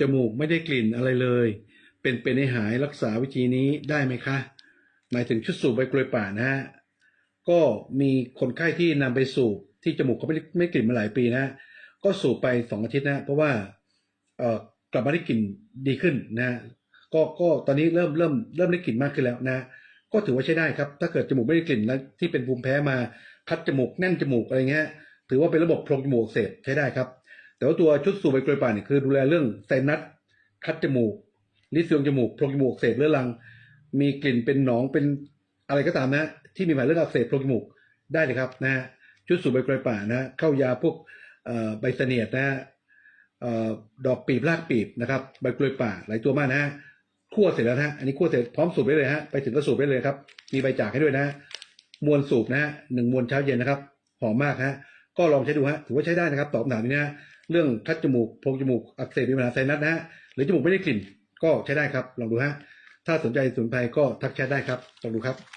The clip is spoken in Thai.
จมูกไม่ได้กลิ่นอะไรเลย เป็นเป็นให้หายรักษาวิธีนี้ได้ไหมคะ หมายถึงชุดสูบใบกล้วยป่านะฮะก็มีคนไข้ที่นำไปสูบที่จมูกเขาไม่ไม่กลิ่นมาหลายปีนะฮะก็สูบไปสองอาทิตย์นะเพราะว่าเอ่อกลับมาได้กลิ่นดีขึ้นนะก็ก็ตอนนี้เริ่มเริ่มเริ่มได้กลิ่นมากขึ้นแล้วนะ ก็ถือว่าใช้ได้ครับ ถ้าเกิดจมูกไม่ได้กลิ่นแล้วที่เป็นภูมิแพ้มาคัดจมูกแน่นจมูกอะไรเงี้ยถือว่าเป็นระบบโพรงจมูกเสบใช้ได้ครับ แต่ว่าตัวชุดสูบใบกล้วยป่าเนี่ยคือดูแลเรื่องไซนัสคัดจมูกลิเซียงจมูกโพรงจมูกอักเสบเรื้อรัง มีกลิ่นเป็นหนองเป็นอะไรก็ตามนะ ที่มีปัญหาเรื่องอักเสบโพรงจมูกได้เลยครับนะฮะชุดสูบใบกล้วยป่านะเข้ายาพวกใบเสนียดนะออดอกปีบรากปีบนะครับใบกล้วยป่าหลายตัวมากนะฮะคั่วเสร็จแล้วนะฮะอันนี้คั่วเสร็จพร้อมสูบได้เลยฮะไปถึงก็สูบได้เลยครับ มีใบจากให้ด้วยนะฮะมวนสูบนะฮะหนึ่งมวนเช้าเย็นนะครับหอมมากฮะ ก็ลองใช้ดูฮะถือว่าใช้ได้นะครับตอบคำถามนี้นะฮะเรื่องคัดจมูกโพรงจมูกอักเสบมีปัญหาไซนัสนะฮะหรือจมูกไม่ได้กลิ่นก็ใช้ได้ครับลองดูฮะถ้าสนใจสมุนไพรก็ทักแชทได้ครับลองดูครับ